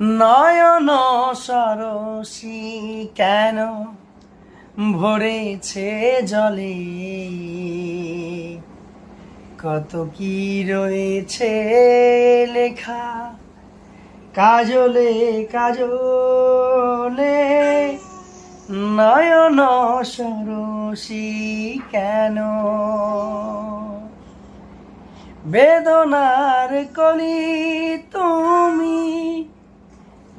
নয়ন সরসী কেন ভরেছে জলে? কত কি রয়েছে লেখা কাজলে কাজলে? নয়ন সরসী কেন বেদনার কলি তুমি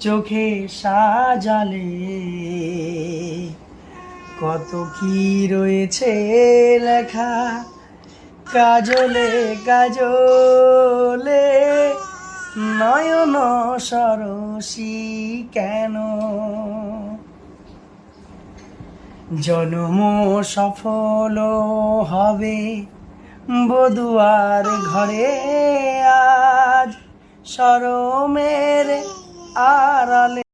চোখে সাজালে। কত কি রয়েছে লেখা? কাজলে কাজলে। নয়ন সরসী কেন? জন্ম সফল হবে বধুয়ার ঘরে আজ। সরমের আড়ালে